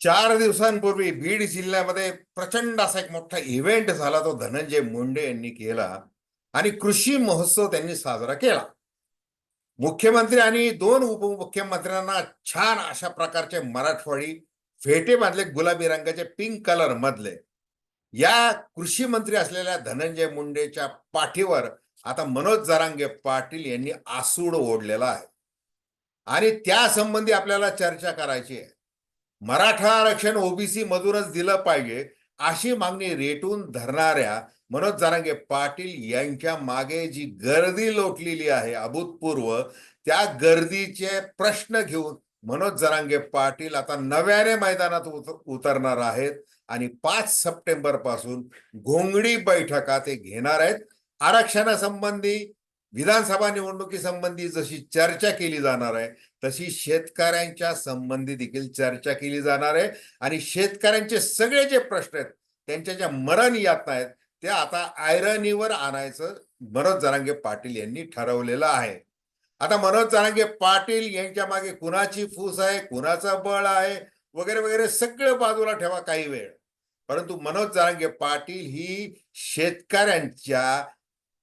चार दिवसांपूर्वी बीड जिल्ह्यामध्ये प्रचंड असा एक मोठा इव्हेंट झाला तो धनंजय मुंडे यांनी केला आणि कृषी महोत्सव त्यांनी साजरा केला. मुख्यमंत्री आणि दोन उपमुख्यमंत्र्यांना छान अशा प्रकारचे मराठवाडी फेटे बांधले गुलाबी रंगाचे पिंक कलर मधले. या कृषी मंत्री असलेल्या धनंजय मुंडेच्या पाठीवर आता मनोज जरांगे पाटील यांनी आसूड ओढलेला आहे. आणि त्या संबंधी आपल्याला चर्चा करायची आहे. मराठा आरक्षण ओबीसी मधूनच दिलं पाहिजे अशी मागणी रेटून धरणाऱ्या मनोज जरांगे पाटील यांच्या मागे जी गर्दी लोटलेली आहे अभूतपूर्व त्या गर्दीचे प्रश्न घेऊन मनोज जरांगे पाटील आता नव्याने मैदानात उत- उतरणार आहेत आणि पाच सप्टेंबरपासून घोंगडी बैठका ते घेणार आहेत. आरक्षणासंबंधी विधानसभा निवडणुकीसंबंधी जशी चर्चा केली जाणार आहे तशी शेतकऱ्यांच्या संबंधी देखील चर्चा केली जाणार आहे. आणि शेतकऱ्यांचे सगळे जे प्रश्न आहेत त्यांच्या ज्या मरण यातना आहेत त्या आता आयरनीवर आणायचं मनोज जरांगे पाटील यांनी ठरवलेलं आहे. आता मनोज जरांगे पाटील यांच्या मागे कुणाची फूस आहे कुणाचा बळ आहे वगैरे वगैरे सगळं बाजूला ठेवा काही वेळ. परंतु मनोज जरांगे पाटील ही शेतकऱ्यांच्या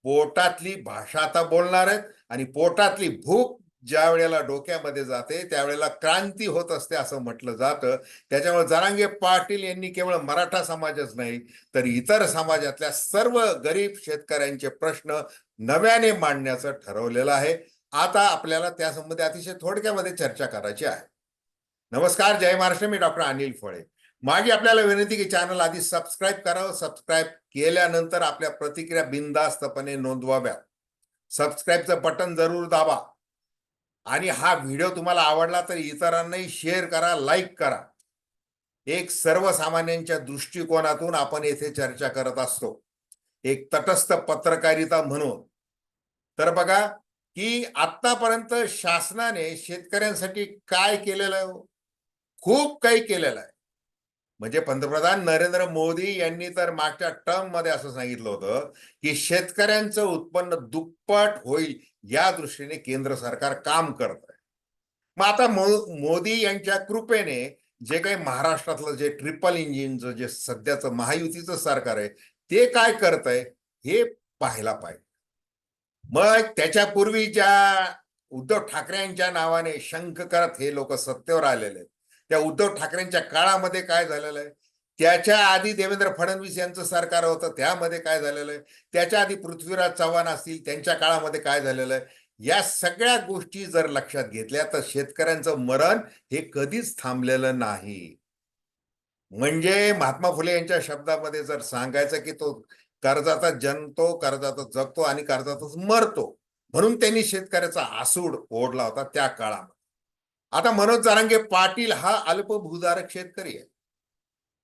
पोटातली भाषा आता बोलणार आहेत आणि पोटातली भूक ज्या वेळेला डोक्यामध्ये जाते त्यावेळेला क्रांती होत असते असं म्हटलं जातं. त्याच्यामुळे जरांगे पाटील यांनी केवळ मराठा समाजच नाही तर इतर समाजातल्या सर्व गरीब शेतकऱ्यांचे प्रश्न नव्याने मांडण्याचं ठरवलेलं आहे. आता आपल्याला त्यासंबंधी अतिशय थोडक्यामध्ये चर्चा करायची आहे. नमस्कार जय महाराष्ट्र. मी डॉक्टर अनिल फळे. माझी आपल्याला विनंती की चॅनल आधी सबस्क्राईब करावं. सबस्क्राईब केल्यानंतर आपल्या प्रतिक्रिया बिनधास्तपणे नोंदवाव्या. सबस्क्राईबचं बटन जरूर दाबा. आणि हा व्हिडिओ तुम्हाला आवडला तर इतरांनाही शेअर करा लाईक करा. एक सर्वसामान्यांच्या दृष्टिकोनातून आपण येथे चर्चा करत असतो. एक तटस्थ पत्रकारिता म्हणून. तर बघा की आतापर्यंत शासनाने शेतकऱ्यांसाठी काय केलेलं आहे? खूप काही केलेलं आहे. म्हणजे पंतप्रधान नरेंद्र मोदी यांनी तर मागच्या टर्ममध्ये असं सांगितलं होतं की शेतकऱ्यांचं उत्पन्न दुप्पट होईल या दृष्टीने केंद्र सरकार काम करत आहे मग आता मो- मोदी यांच्या कृपेने जे काही महाराष्ट्रातलं जे ट्रिपल इंजिनचं जे सध्याचं महायुतीचं सरकार आहे ते काय करत आहे हे पाहायला पाहिजे. मग त्याच्यापूर्वी ज्या उद्धव ठाकरे यांच्या नावाने शंख करत हे लोक सत्तेवर आलेले आहेत त्या उद्धव ठाकरेंच्या काळामध्ये काय झालेलं आहे? त्याच्या आधी देवेंद्र फडणवीस यांचं सरकार होतं त्यामध्ये काय झालेलं आहे? त्याच्या आधी पृथ्वीराज चव्हाण असतील त्यांच्या काळामध्ये काय झालेलं आहे? या सगळ्या गोष्टी जर लक्षात घेतल्या तर शेतकऱ्यांचं मरण हे कधीच थांबलेलं नाही. म्हणजे महात्मा फुले यांच्या शब्दामध्ये जर सांगायचं की तो कर्जाचा जन्मतो कर्जाचा जगतो आणि कर्जातच मरतो म्हणून त्यांनी शेतकऱ्याचा आसूड ओढला होता त्या काळामध्ये. आता मनोज जारांगे पाटील हा अल्पभूधारक शेतकरी आहे.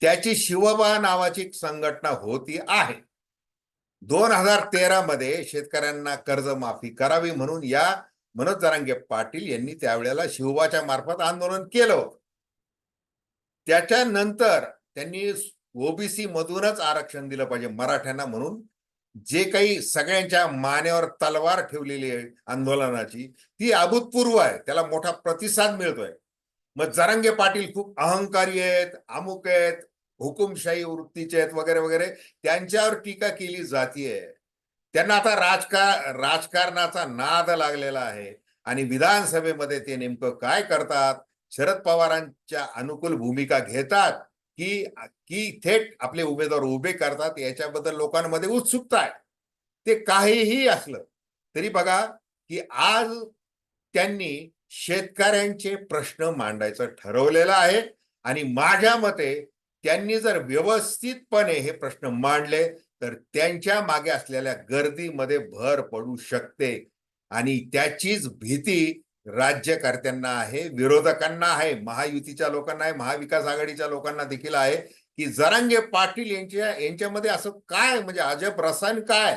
त्याची शिवबा नावाची संघटना होती आहे. दोन हजार तेरा मध्ये शेतकऱ्यांना कर्जमाफी करावी म्हणून या मनोज जरांगे पाटील यांनी त्यावेळेला शिवबाच्या मार्फत आंदोलन केलं होतं. त्याच्यानंतर त्यांनी ओबीसी मधूनच आरक्षण दिलं पाहिजे मराठ्यांना म्हणून. जे काही सगळ्यांच्या मानेवर तलवार ठेवलेली आहे आंदोलनाची ती अभूतपूर्व आहे. त्याला मोठा प्रतिसाद मिळतोय. मग जरांगे पाटील खूप अहंकारी आहेत अमुक आहेत हुकुमशाही वृत्तीचे आहेत वगैरे वगैरे. त्यांच्यावर टीका केली जातीये. त्यांना आता राजका राजकारणाचा नाद लागलेला आहे. आणि विधानसभेमध्ये ते नेमकं काय करतात? शरद पवारांच्या अनुकूल भूमिका घेतात? की की थेट आपले उमेदवार उभे करतात याच्याबद्दल लोकांमध्ये उत्सुकता आहे. ते काहीही असलं तरी बघा की आज त्यांनी शेतकऱ्यांचे प्रश्न मांडायचं ठरवलेलं आहे आणि माझ्या मते त्यांनी जर व्यवस्थितपणे हे प्रश्न मांडले तर त्यांच्या मागे असलेल्या गर्दीमध्ये भर पडू शकते आणि त्याचीच भीती राज्यकर्त्यांना आहे विरोधकांना आहे महायुतीच्या लोकांना आहे महाविकास आघाडीच्या लोकांना देखील आहे की जरांगे पाटील यांच्या यांच्यामध्ये असं काय म्हणजे अजब रसायन काय?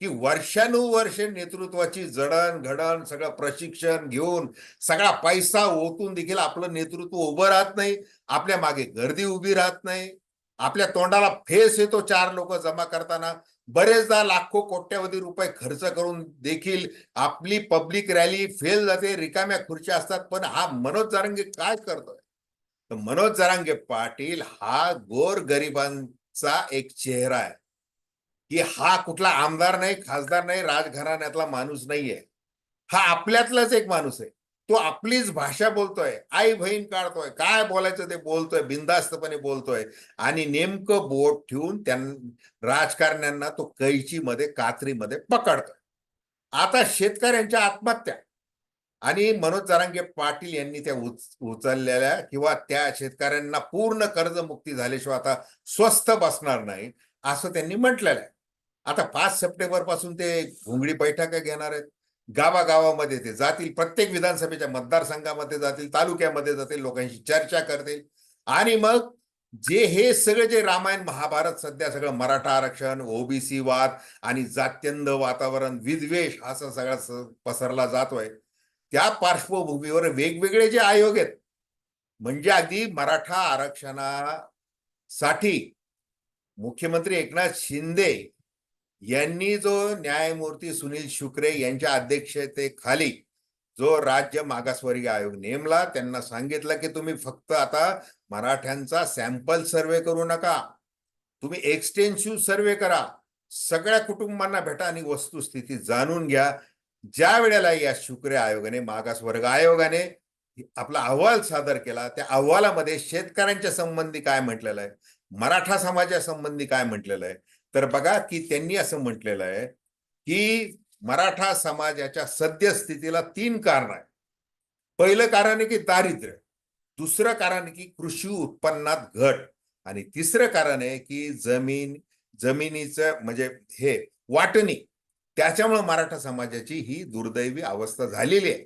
की वर्षानुवर्ष नेतृत्वाची जडण घडण सगळं प्रशिक्षण घेऊन सगळा पैसा ओतून देखील आपलं नेतृत्व उभं राहत नाही आपल्या मागे गर्दी उभी राहत नाही आपल्या तोंडाला फेस येतो चार लोक जमा करताना बरेचदा लाखो कोट्यावधी रुपये खर्च करून देखील आपली पब्लिक रॅली फेल जाते रिकाम्या खुर्च्या असतात. पण हा मनोज जरांगे काय करतोय? तर मनोज जरांगे पाटील हा गोर गरिबांचा एक चेहरा आहे. की हा कुठला आमदार नाही खासदार नाही राजघराण्यातला माणूस नाहीये. हा आपल्यातलाच एक माणूस आहे. तो आपलीच भाषा बोलतोय. आई बहीण काढतोय. काय बोलायचं ते बोलतोय. बिंदास्तपणे बोलतोय. आणि नेमकं बोट ठेवून त्यां राजकारण्यांना तो कैचीमध्ये कात्रीमध्ये पकडतोय. आता शेतकऱ्यांच्या आत्महत्या. आणि मनोज जरांगे पाटील यांनी त्या उच उचललेल्या किंवा त्या शेतकऱ्यांना पूर्ण कर्जमुक्ती झाल्याशिवाय आता स्वस्त बसणार नाही असं त्यांनी म्हटलेलं आहे. आता पाच सप्टेंबरपासून ते घुंगडी बैठका घेणार आहेत. गावागावामध्ये ते जातील प्रत्येक विधानसभेच्या मतदारसंघामध्ये जातील तालुक्यामध्ये जातील लोकांशी चर्चा करतील. आणि मग जे हे सगळे जे रामायण महाभारत सध्या सगळं मराठा आरक्षण ओबीसी वाद आणि जात्यंद वातावरण विद्वेष असा सगळा स- पसरला जातोय. त्या पार्श्वभूमीवर वेगवेगळे जे आयोग आहेत म्हणजे अगदी मराठा आरक्षणासाठी मुख्यमंत्री एकनाथ शिंदे यांनी जो न्यायमूर्ती सुनील शुक्रे यांच्या अध्यक्षतेखाली जो राज्य मागासवर्गीय आयोग नेमला त्यांना सांगितलं की तुम्ही फक्त आता मराठ्यांचा सॅम्पल सर्वे करू नका. तुम्ही एक्सटेन्सिव्ह सर्वे करा. सगळ्या कुटुंबांना भेटा आणि वस्तुस्थिती जाणून घ्या. ज्या वेळेला या शुक्रे आयोगाने मागासवर्ग आयोगाने आपला अहवाल सादर केला त्या अहवालामध्ये शेतकऱ्यांच्या संबंधी काय म्हटलेलं आहे? मराठा समाजा संबंधी काय म्हटलेलं आहे? तर बघा की त्यांनी असं म्हटलेलं आहे की मराठा समाजाच्या सद्यस्थितीला तीन कारण आहे पहिलं कारण आहे की दारिद्र्य दुसरं कारण आहे की कृषी उत्पन्नात घट आणि तिसरं कारण आहे की जमीन जमिनीचं म्हणजे हे वाटणी त्याच्यामुळे मराठा समाजाची ही दुर्दैवी अवस्था झालेली आहे.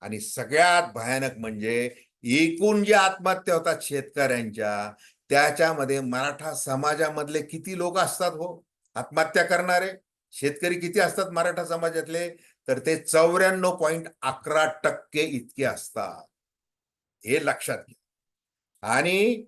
आणि सगळ्यात भयानक म्हणजे एकूण ज्या आत्महत्या होतात शेतकऱ्यांच्या त्याच्यामध्ये मराठा समाजामधले किती लोक असतात हो? आत्महत्या करणारे. शेतकरी किती असतात मराठा समाजातले? तर ते चौऱ्याण्णव पॉईंट अकरा टक्के इतके असतात. हे लक्षात घ्या. आणि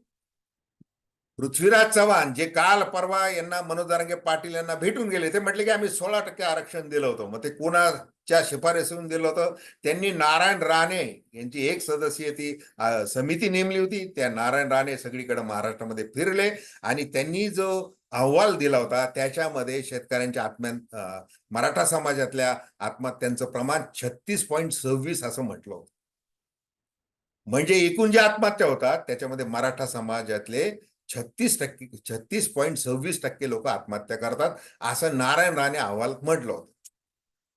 पृथ्वीराज चव्हाण जे काल परवा यांना मनोज दारंगे पाटील यांना भेटून गेले ते म्हटले की आम्ही सोळा टक्के आरक्षण दिलं होतं. मग ते कोणाच्या शिफारसीहून दिलं होतं? त्यांनी नारायण राणे यांची एक सदस्यीय ती समिती नेमली होती. त्या नारायण राणे सगळीकडे महाराष्ट्रामध्ये फिरले आणि त्यांनी जो अहवाल दिला होता त्याच्यामध्ये शेतकऱ्यांच्या आत्म्या मराठा समाजातल्या आत्महत्यांचं प्रमाण छत्तीस पॉईंट सव्वीस असं म्हटलं होतं. म्हणजे एकूण जे आत्महत्या होतात त्याच्यामध्ये मराठा समाजातले छत्तीस टक्के छत्तीस पॉईंट सव्वीस टक्के लोक आत्महत्या करतात असं नारायण राणे अहवालात म्हटलं होतं.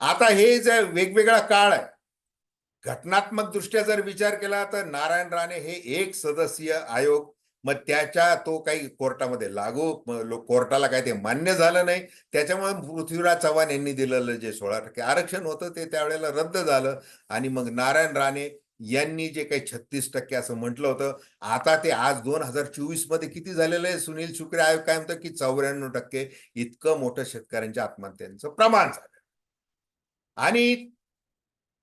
आता हे जे वेगवेगळा काळ आहे घटनात्मक दृष्ट्या जर विचार केला तर नारायण राणे हे एक सदस्यीय आयोग मग त्याच्या तो काही कोर्टामध्ये लागू कोर्टाला काही ते मान्य झालं नाही. त्याच्यामुळे पृथ्वीराज चव्हाण यांनी दिलेलं जे सोळा टक्के आरक्षण होतं ते त्यावेळेला रद्द झालं आणि मग नारायण राणे यांनी जे काही छत्तीस टक्के असं म्हटलं होतं आता ते आज दोन हजार चोवीसमध्ये किती झालेलं आहे? सुनील शुक्रे आयोग काय म्हणतं की चौऱ्याण्णव टक्के इतकं मोठं शेतकऱ्यांच्या आत्महत्यांचं प्रमाण झालं. आणि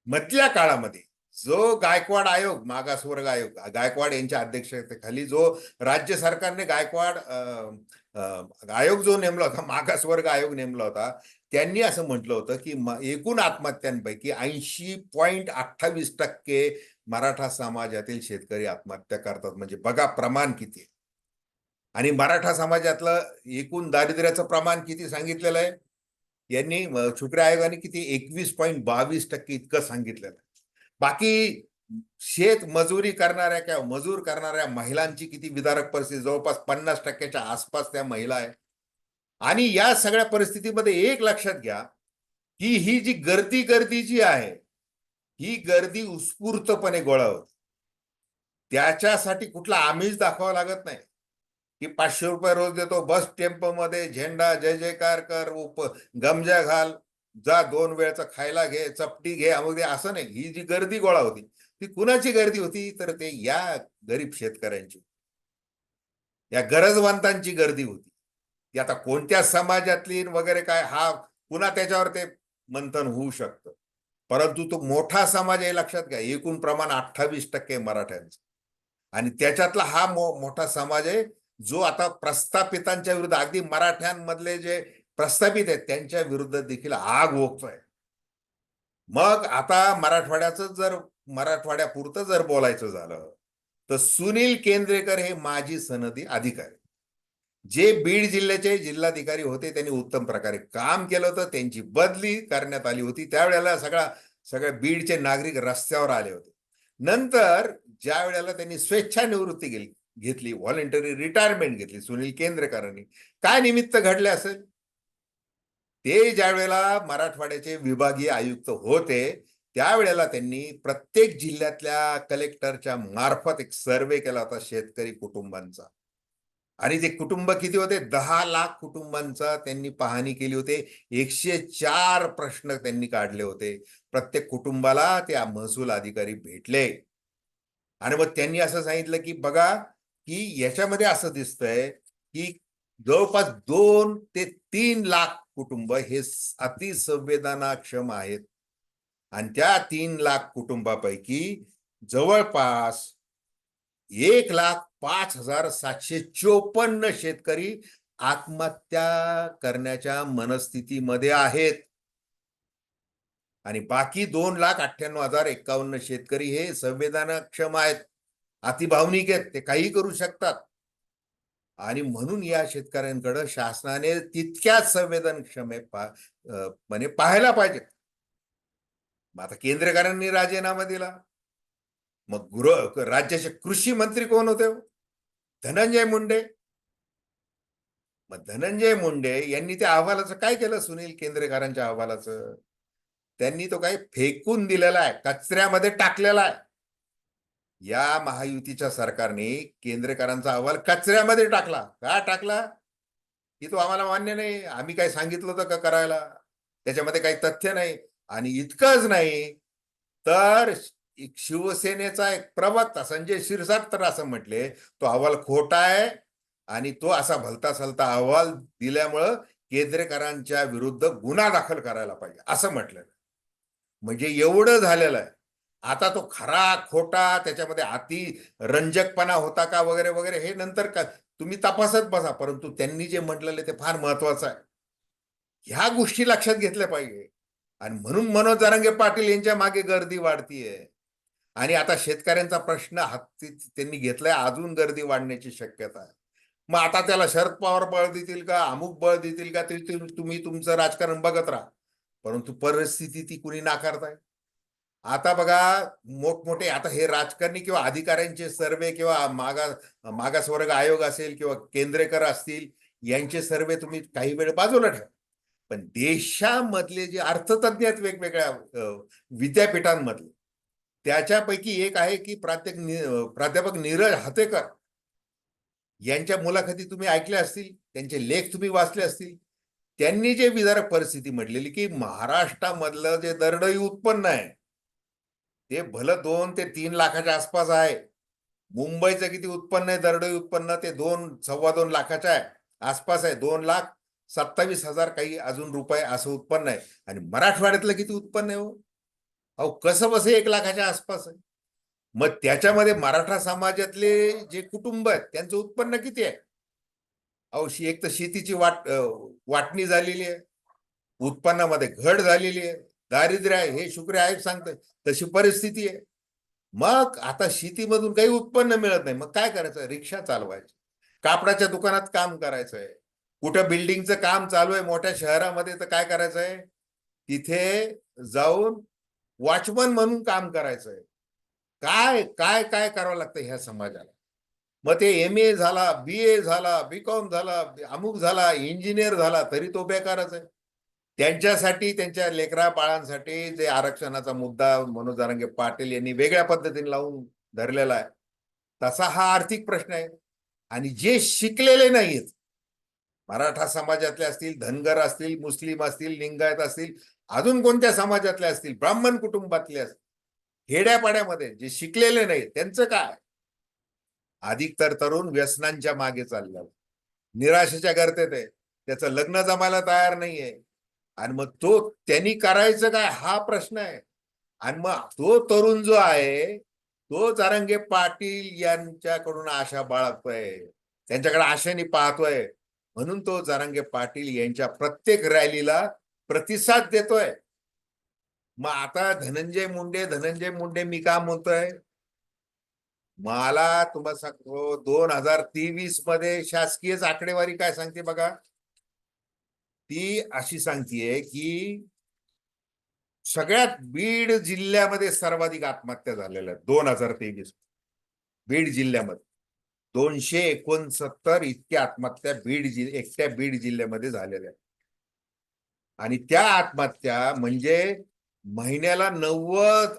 मधल्या काळामध्ये जो गायकवाड आयोग मागासवर्ग आयोग गायकवाड यांच्या अध्यक्षतेखाली जो राज्य सरकारने गायकवाड अं, आयोग जो नेमला होता मागासवर्ग आयोग नेमला होता त्यांनी असं म्हटलं होतं की एकूण आत्महत्यांपैकी ऐंशी पॉईंट अठ्ठावीस टक्के मराठा समाजातील शेतकरी आत्महत्या करतात. म्हणजे बघा प्रमाण किती आहे. आणि मराठा समाजातलं एकूण दारिद्र्याचं प्रमाण किती सांगितलेलं आहे? यांनी छुकऱ्या आयोगाने किती? एकवीस पॉईंट बावीस टक्के इतकं सांगितलेलं आहे. बाकी शेत मजुरी करणाऱ्या किंवा मजूर करणाऱ्या महिलांची किती विदारक परिस्थिती? जवळपास पन्नास टक्क्याच्या आसपास त्या महिला आहे आणि या सगळ्या परिस्थितीमध्ये एक लक्षात घ्या की ही जी गर्दी गर्दी जी आहे ही गर्दी उत्स्फूर्तपणे गोळा होते त्याच्यासाठी कुठला आमिष दाखवावा लागत नाही. की पाचशे रुपये रोज देतो बस टेम्पो मध्ये झेंडा जय जयकार कर उप गमजा घाल जा दोन वेळचा खायला घे चपटी घे अमुक दे असं नाही. ही जी गर्दी गोळा होती ती कुणाची गर्दी होती? तर ते या गरीब शेतकऱ्यांची. या गरजवंतांची गर्दी होती. ती आता कोणत्या समाजातली वगैरे काय हा पुन्हा त्याच्यावर ते मंथन होऊ शकतं. परंतु तो मोठा समाज आहे लक्षात घ्या एकूण प्रमाण अठ्ठावीस टक्के मराठ्यांचं. आणि त्याच्यातला हा मो मोठा समाज आहे जो आता प्रस्थापितांच्या विरुद्ध अगदी मराठ्यांमधले जे प्रस्थापित आहेत त्यांच्या विरुद्ध देखील आग ओकतोय. मग आता मराठवाड्याचं जर मराठवाड्यापुरतं जर बोलायचं झालं तर सुनील केंद्रेकर हे माजी सनदी अधिकारी. जे बीड जिल्ह्याचे जिल्हाधिकारी होते त्यांनी उत्तम प्रकारे काम केलं होतं त्यांची बदली करण्यात आली होती. त्यावेळेला सगळा सगळ्या बीडचे नागरिक रस्त्यावर आले होते. नंतर ज्या वेळेला त्यांनी स्वेच्छानिवृत्ती गेली घेतली व्हॉलेंटरी रिटायरमेंट घेतली सुनील केंद्रेकरांनी काय निमित्त घडले असेल? ते ज्या वेळेला मराठवाड्याचे विभागीय आयुक्त होते त्यावेळेला त्यांनी प्रत्येक जिल्ह्यातल्या कलेक्टरच्या मार्फत एक सर्वे केला होता शेतकरी कुटुंबांचा. आणि ते कुटुंब किती होते? दहा लाख कुटुंबांचा त्यांनी पाहणी केली होती. एकशे चार प्रश्न त्यांनी काढले होते. प्रत्येक कुटुंबाला त्या महसूल अधिकारी भेटले. आणि मग त्यांनी असं सांगितलं की बघा की याच्यामध्ये असं दिसतंय की जवळपास दोन ते तीन लाख कुटुंब हे अतिसंवेदनाक्षम आहेत. आणि त्या तीन लाख कुटुंबापैकी जवळपास एक लाख पाच हजार सातशे चोपन्न शेतकरी आत्महत्या करण्याच्या मनस्थितीमध्ये आहेत. आणि बाकी दोन लाख अठ्ठ्याण्णव हजार एक्कावन्न शेतकरी हे संवेदनाक्षम आहेत. अतिभावनिक आहेत ते काही करू शकतात. आणि म्हणून या शेतकऱ्यांकडे शासनाने तितक्याच संवेदनक्षम आहे पा म्हणजे पाहायला पाहिजे. मग आता केंद्रकरांनी राजीनामा दिला. मग गृह राज्याचे कृषी मंत्री कोण होते हो? धनंजय मुंडे. मग धनंजय मुंडे यांनी त्या अहवालाचं काय केलं सुनील केंद्रेकरांच्या अहवालाचं? त्यांनी तो काही फेकून दिलेला आहे कचऱ्यामध्ये टाकलेला आहे. या महायुतीच्या सरकारने केंद्रेकरांचा अहवाल कचऱ्यामध्ये टाकला. का टाकला? की तो आम्हाला मान्य नाही. आम्ही काय सांगितलं होतं का करायला? त्याच्यामध्ये काही तथ्य नाही. आणि इतकंच नाही तर एक शिवसेनेचा एक प्रवक्ता संजय शिरसाट तर असं म्हटले तो अहवाल खोटा आहे आणि तो असा भलता सलता अहवाल दिल्यामुळं केंद्रेकरांच्या विरुद्ध गुन्हा दाखल करायला पाहिजे असं म्हटलं म्हणजे एवढं झालेलं आहे. आता तो खरा खोटा त्याच्यामध्ये अति रंजकपणा होता का वगैरे वगैरे हे नंतर का तुम्ही तपासत बसा परंतु त्यांनी जे म्हटलेले ते फार महत्वाचं आहे. ह्या गोष्टी लक्षात घेतल्या पाहिजे. आणि म्हणून मनोज जरांगे पाटील यांच्या मागे गर्दी वाढतीये. आणि आता शेतकऱ्यांचा प्रश्न हाती त्यांनी घेतलाय अजून गर्दी वाढण्याची शक्यता आहे. मग आता त्याला शरद पवार बळ देतील का अमुक बळ देतील का ते ते तुम्ही तुमचं राजकारण बघत राहा. परंतु परिस्थिती ती कुणी नाकारताय? आता बघा मोठमोठे आता हे राजकारणी किंवा अधिकाऱ्यांचे सर्वे किंवा मागा मागासवर्ग आयोग असेल किंवा केंद्रेकर असतील यांचे सर्वे तुम्ही काही वेळ बाजूला ठेवा. पण देशामधले जे अर्थतज्ञ आहेत वेगवेगळ्या विद्यापीठांमधले त्याच्यापैकी एक आहे की प्राध्यापक प्राध्यापक नीरज हातेकर. यांच्या मुलाखती तुम्ही ऐकल्या असतील त्यांचे लेख तुम्ही वाचले असतील. त्यांनी जे विदारक परिस्थिती म्हटलेली की महाराष्ट्रामधलं जे दरडोई उत्पन्न आहे ते भलं दोन ते तीन लाखाच्या आसपास आहे. मुंबईचं किती उत्पन्न आहे दरडोई उत्पन्न ते दोन सव्वा दोन लाखाच्या आहे आसपास आहे दोन लाख. सत्तावीस हजार काही अजून रुपये असं उत्पन्न आहे. आणि मराठवाड्यातलं किती उत्पन्न आहे हो? अहो कसं बस एक लाखाच्या आसपास आहे? मग त्याच्यामध्ये मराठा समाजातले जे कुटुंब आहेत त्यांचं उत्पन्न किती आहे? अहो शी- एक तर शेतीची वाट वाटणी झालेली आहे. उत्पन्नामध्ये घट झालेली आहे. दारिद्र्य आहे हे शुक्र आहे सांगतंय. तशी परिस्थिती आहे. मग आता शेतीमधून काही उत्पन्न मिळत नाही. मग काय करायचं? रिक्षा चालवायची. कापडाच्या दुकानात काम करायचंय. कुठं बिल्डिंगचं काम चालू आहे मोठ्या शहरामध्ये तर काय करायचंय? तिथे जाऊन वॉचमन म्हणून काम करायचंय. काय काय काय करावं लागतं ह्या समाजाला? मग ते एम ए झाला बी ए झाला बी कॉम झाला अमुक झाला इंजिनियर झाला तरी तो बेकारच आहे. त्यांच्यासाठी त्यांच्या लेकरा बाळांसाठी जे आरक्षणाचा मुद्दा मनोज जारंगे पाटील यांनी वेगळ्या पद्धतीने लावून धरलेला आहे. तसा हा आर्थिक प्रश्न आहे. आणि जे शिकलेले नाहीत मराठा समाजातले असतील धनगर असतील मुस्लिम असतील लिंगायत असतील अजून कोणत्या समाजातले असतील ब्राह्मण कुटुंबातले असतील खेड्यापाड्यामध्ये जे शिकलेले नाही त्यांचं काय? अधिक तर तरुण व्यसनांच्या मागे चाललं निराशेच्या गर्तेत आहे. त्याचं लग्न जमायला तयार नाहीये. आणि मग तो त्यांनी करायचं काय? हा प्रश्न आहे. आणि मग तो तरुण जो आहे तो चारंगे पाटील यांच्याकडून आशा बाळगतोय. त्यांच्याकडे आशेने पाहतोय. म्हणून तो जारांगे पाटील यांच्या प्रत्येक रॅलीला प्रतिसाद देतोय. मग आता धनंजय मुंडे धनंजय मुंडे मी का म्हणतोय? मला तुम्हाला सांगतो दोन हजार तेवीसमध्ये शासकीय आकडेवारी काय सांगते बघा? ती अशी सांगतेय की सगळ्यात बीड जिल्ह्यामध्ये सर्वाधिक आत्महत्या झालेल्या दोन हजार तेवीस. बीड जिल्ह्यामध्ये. दोनशे एकोणसत्तर इतक्या आत्महत्या बीड जि एकट्या बीड जिल्ह्यामध्ये झालेल्या आहेत. आणि त्या आत्महत्या म्हणजे महिन्याला नव्वद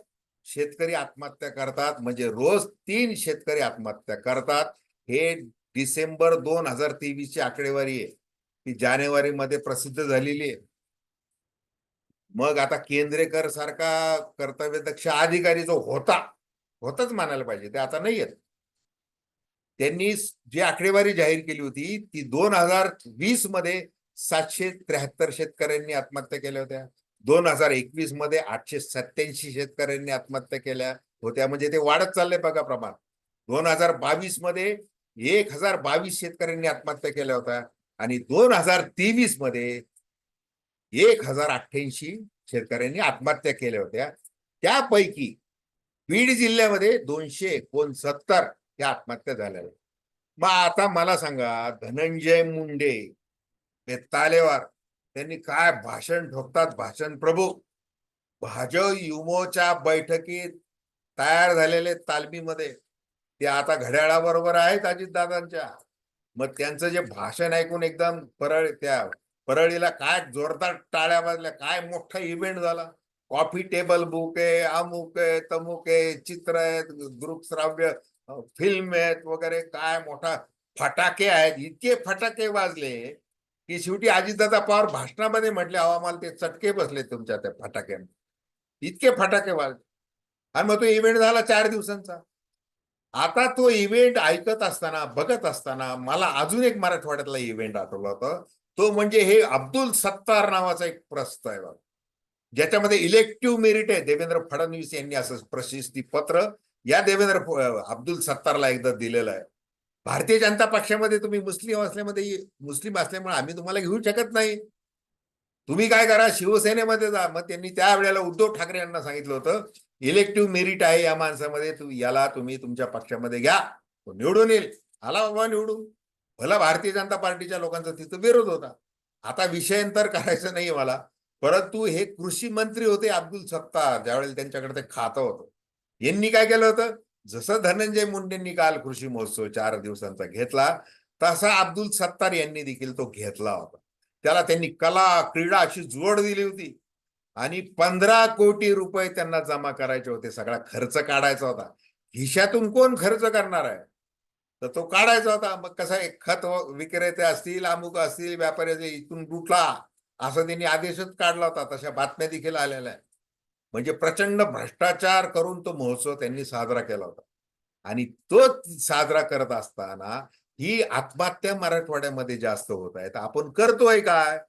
शेतकरी आत्महत्या करतात म्हणजे रोज तीन शेतकरी आत्महत्या करतात. हे डिसेंबर दोन हजार तेवीस ची आकडेवारी आहे. ती जानेवारी मध्ये प्रसिद्ध झालेली आहे. मग आता केंद्रेकर सारखा कर्तव्यदक्ष अधिकारी जो होता होताच मानायला पाहिजे. ते आता नाही आहेत त्यांनी जी आकडेवारी जाहीर केली होती ती दोन हजार वीसमध्ये सातशे त्र्याहत्तर शेतकऱ्यांनी आत्महत्या केल्या होत्या. दोन हजार एकवीसमध्ये आठशे सत्याऐंशी शेतकऱ्यांनी आत्महत्या केल्या होत्या. म्हणजे ते वाढत चाललंय बघा प्रमाण. दोन हजार बावीसमध्ये एक हजार बावीस शेतकऱ्यांनी आत्महत्या केल्या होत्या. आणि दोन हजार तेवीसमध्ये एक हजार अठ्ठ्याऐंशी शेतकऱ्यांनी आत्महत्या केल्या होत्या. त्यापैकी बीड जिल्ह्यामध्ये दोनशे एकोणसत्तर या आत्महत्या झाल्या मग आता मला सांगा धनंजय मुंडे हे तालेवार त्यांनी काय भाषण ठोकतात? भाषण प्रभू. भाजप युमोच्या बैठकीत तयार झालेले तालमीमध्ये. ते आता घड्याळाबरोबर आहेत अजितदादांच्या. मग त्यांचं जे भाषण ऐकून एकदम परळ त्या परळीला काय जोरदार टाळ्या वाजल्या काय मोठा इव्हेंट झाला. कॉफी टेबल बुक आहे अमुक आहे तमुक आहे चित्र आहेत ग्रुप श्राव्य फिल्म आहेत वगैरे काय मोठा फटाके आहेत इतके फटाके वाजले की शेवटी अजितदादा पवार भाषणामध्ये म्हटले अहो आम्हाला ते चटके बसले तुमच्या त्या फटाक्याने. इतके फटाके वाजले. आणि मग तो इव्हेंट झाला चार दिवसांचा. आता तो इव्हेंट ऐकत असताना बघत असताना मला अजून एक मराठवाड्यातला इव्हेंट आठवला होता. तो म्हणजे हे अब्दुल सत्तार नावाचा एक प्रस्त आहे बघा. ज्याच्यामध्ये इलेक्टिव्ह मेरिट आहे. देवेंद्र फडणवीस यांनी असं प्रशस्ती पत्र या देवेंद्र अब्दुल सत्तारला एकदा दिलेलं आहे. भारतीय जनता पक्षामध्ये तुम्ही मुस्लिम असल्यामध्ये मुस्लिम असल्यामुळे आम्ही तुम्हाला घेऊ शकत नाही. तुम्ही काय करा शिवसेनेमध्ये जा. मग त्यांनी त्यावेळेला उद्धव ठाकरे यांना सांगितलं होतं इलेक्टिव्ह मेरिट आहे या माणसामध्ये. तू याला तुम्ही तुमच्या पक्षामध्ये घ्या. तो निवडून येईल. आला बाबा निवडून. भला भारतीय जनता पार्टीच्या लोकांचा तिथं विरोध होता. आता विषयांतर करायचं नाही मला. परंतु हे कृषी मंत्री होते अब्दुल सत्तार ज्यावेळेला त्यांच्याकडे ते खातं होतं. यांनी काय केलं होतं? जसं धनंजय मुंडेंनी काल कृषी महोत्सव चार दिवसांचा घेतला तसा अब्दुल सत्तार यांनी देखील तो घेतला होता. त्याला त्यांनी कला क्रीडा अशी जोड दिली होती. आणि पंधरा कोटी रुपये त्यांना जमा करायचे होते सगळा खर्च काढायचा होता. खिशातून कोण खर्च करणार आहे? तर तो काढायचा होता. मग कसं एक खत विक्रेते असतील अमुक असतील व्यापारी इथून तुटला असं त्यांनी आदेशच काढला होता. तशा बातम्या देखील आलेल्या आहेत. म्हणजे प्रचंड भ्रष्टाचार करून तो महोत्सव त्यांनी साजरा केला होता. आणि तो साजरा करत असताना ही आत्महत्या मराठवाड्यामध्ये जास्त होत आहे. तर आपण करतोय काय?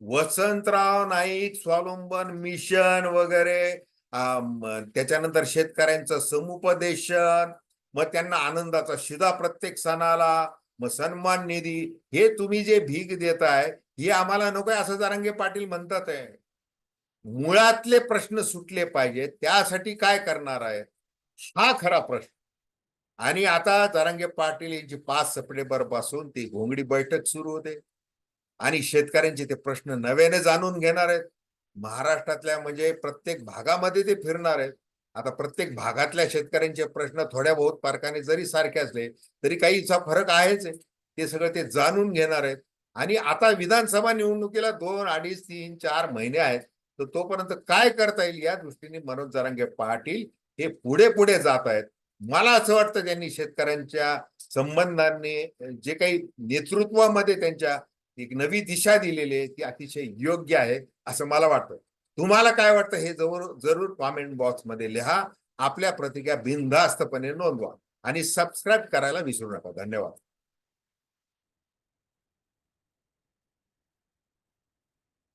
वसंतराव नाईक स्वावलंबन मिशन वगैरे त्याच्यानंतर शेतकऱ्यांचं समुपदेशन मग त्यांना आनंदाचा शिदा प्रत्येक सणाला मग सन्मान निधी हे तुम्ही जे भीक देताय हे आम्हाला नको आहे असं जारंगे पाटील म्हणतात आहे. मुळातले प्रश्न सुटले पाहिजेत त्यासाठी काय करणार आहे? हा खरा प्रश्न. आणि आता जरांगे पाटील यांची पाच सप्टेंबरपासून ती घोंगडी बैठक सुरू होते. आणि शेतकऱ्यांचे ते प्रश्न नव्याने जाणून घेणार आहेत. महाराष्ट्रातल्या म्हणजे प्रत्येक भागामध्ये ते फिरणार आहेत. आता प्रत्येक भागातल्या शेतकऱ्यांचे प्रश्न थोड्या बहुत पारकाने जरी सारखे असले तरी काहीचा फरक आहेच आहे. ते सगळं ते जाणून घेणार आहेत. आणि आता विधानसभा निवडणुकीला दोन अडीच तीन चार महिने आहेत. तर तोपर्यंत काय करता येईल या दृष्टीने मनोज जरांगे पाटील हे पुढे पुढे जात आहेत. मला असं वाटतं त्यांनी शेतकऱ्यांच्या संबंधांनी जे काही नेतृत्वामध्ये त्यांच्या एक नवी दिशा दिलेली आहे ती अतिशय योग्य आहे असं मला वाटतं. तुम्हाला काय वाटतं हे जरूर जरूर कॉमेंट बॉक्समध्ये लिहा. आपल्या प्रतिक्रिया बिनधास्तपणे नोंदवा आणि सबस्क्राईब करायला विसरू नका. धन्यवाद.